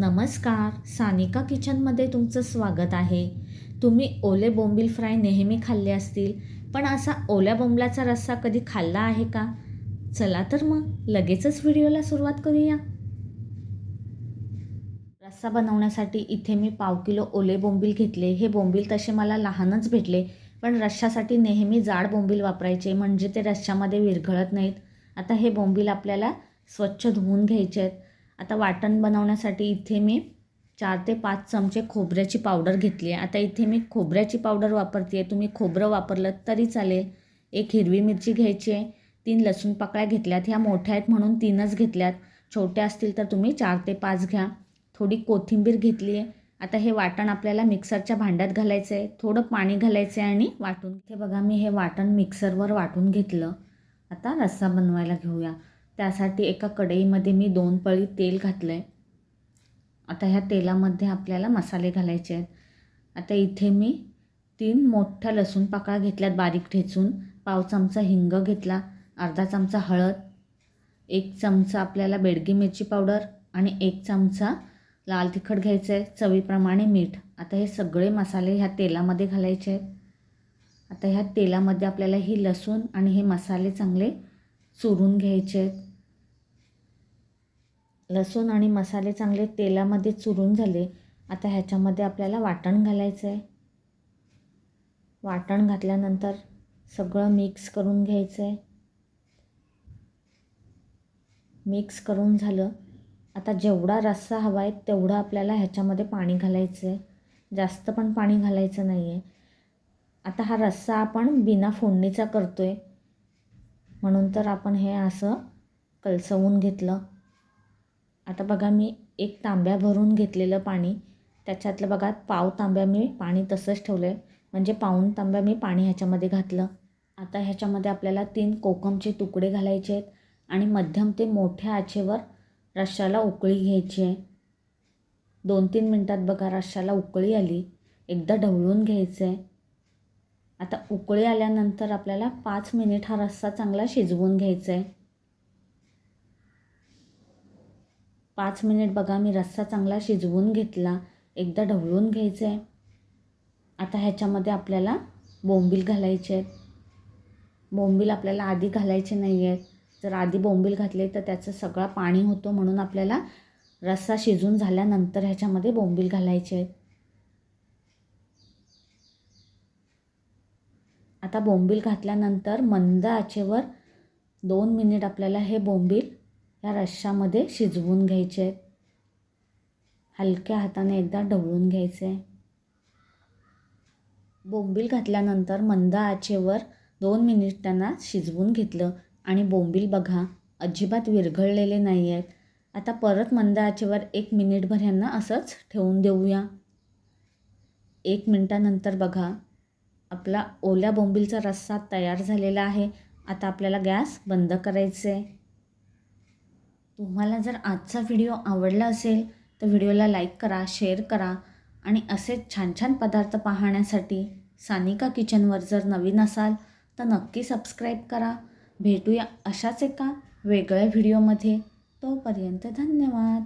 नमस्कार. सानिका किचनमध्ये तुमचं स्वागत आहे. तुम्ही ओले बोंबील फ्राय नेहमी खाल्ले असतील पण असा ओल्या बोंबलाचा रस्सा कधी खाल्ला आहे का? चला तर मग लगेचच व्हिडिओला सुरुवात करूया. रस्सा बनवण्यासाठी इथे मी पाव किलो ओले बोंबील घेतले. हे बोंबील तसे मला लहानच भेटले पण रश्शासाठी नेहमी जाड बोंबील वापरायचे म्हणजे ते रश्शामध्ये विरघळत नाहीत. आता हे बोंबील आपल्याला स्वच्छ धुवून घ्यायचे आहेत. आता वाटण बनवण्यासाठी इथे मी चार ते पाच चमचे खोबऱ्याची पावडर घेतली आहे. आता इथे मी खोबऱ्याची पावडर वापरते आहे तुम्ही खोबरं वापरलं तरी चालेल. एक हिरवी मिरची घ्यायची आहे. तीन लसूण पाकळ्या घेतल्यात. ह्या मोठ्या आहेत म्हणून तीनच घेतल्यात. छोट्या असतील तर तुम्ही चार ते पाच घ्या. थोडी कोथिंबीर घेतली आहे. आता हे वाटण आपल्याला मिक्सरच्या भांड्यात घालायचं आहे. थोडं पाणी घालायचं आहे आणि वाटून इथे बघा मी हे वाटण मिक्सरवर वाटून घेतलं. आता रस्सा बनवायला घेऊया. त्यासाठी एका कढईमध्ये मी दोन पळी तेल घातलं आहे आता ह्या तेलामध्ये आपल्याला मसाले घालायचे आहेत. आता इथे मी तीन मोठ्या लसूण पाकळ्या घेतल्यात बारीक ठेचून. पाव चमचा हिंग घेतला अर्धा चमचा हळद एक चमचा आपल्याला बेडगी मिरची पावडर आणि एक चमचा लाल तिखट घ्यायचं आहे चवीप्रमाणे मीठ. आता हे सगळे मसाले ह्या तेलामध्ये घालायचे आहेत. आता ह्या तेलामध्ये आपल्याला ही लसूण आणि हे मसाले चांगले चुरून घ्यायचे आहेत. लसूण आणि मसाले चांगले तेलामध्ये चुरून झाले. आता ह्याच्यामध्ये आपल्याला वाटण घालायचं आहे वाटण घातल्यानंतर सगळं मिक्स करून घ्यायचं आहे मिक्स करून झालं. आता जेवढा रस्सा हवा आहे तेवढं आपल्याला ह्याच्यामध्ये पाणी घालायचं आहे जास्त पण पाणी घालायचं नाही आहे आता हा रस्सा आपण बिना फोडणीचा करतो आहे म्हणून तर आपण हे असं कलसवून घेतलं. आता बघा मी एक तांब्या भरून घेतलेलं पाणी. त्याच्यातलं बघा पाव तांब्या मी पाणी तसंच ठेवलं आहे म्हणजे पाऊण तांब्या मी पाणी ह्याच्यामध्ये घातलं. आता ह्याच्यामध्ये आपल्याला तीन कोकमचे तुकडे घालायचे आहेत आणि मध्यम ते मोठ्या आचेवर रश्शाला उकळी घ्यायची आहे. दोन तीन मिनटात बघा रश्शाला उकळी आली. एकदा ढवळून घ्यायचं आहे. आता उकळी आल्यानंतर आपल्याला पाच मिनिट हा रस्सा चांगला शिजवून घ्यायचा आहे. पाच मिनिट बघा मी रस्सा चांगला शिजवून घेतला. एकदा ढवळून घ्यायचं आहे आता ह्याच्यामध्ये आपल्याला बोंबील घालायचे आहेत. बोंबील आपल्याला आधी घालायचे नाही आहेत. जर आधी बोंबील घातले तर त्याचं सगळं पाणी होतो म्हणून आपल्याला रस्सा शिजून झाल्यानंतर ह्याच्यामध्ये बोंबील घालायचे आहेत. आता बोंबील घातल्यानंतर मंद आचेवर दोन मिनिट आपल्याला हे बोंबील या रश्शामध्ये शिजवून घ्यायचे. आहेत हलक्या हाताने एकदा ढवळून घ्यायचे. आहे बोंबील घातल्यानंतर मंद आचेवर दोन मिनिट त्यांना शिजवून घेतलं. आणि बोंबील बघा अजिबात विरघळलेले नाही आहेत आता परत मंद आचेवर एक मिनिटभर ह्यांना असंच ठेवून देऊया. एक मिनटानंतर बघा आपला ओल्या बोंबीलचा रस्सा तयार झालेला आहे. आता आपल्याला गॅस बंद करायचे आहे तुम्हाला जर आजचा व्हिडिओ आवडला असेल तर व्हिडिओला लाईक करा शेअर करा आणि असे छान छान पदार्थ पाहण्यासाठी सानिका किचनवर जर नवीन असाल तर नक्की सबस्क्राईब करा. भेटूया अशाच एका वेगळ्या व्हिडिओमध्ये. तोपर्यंत धन्यवाद.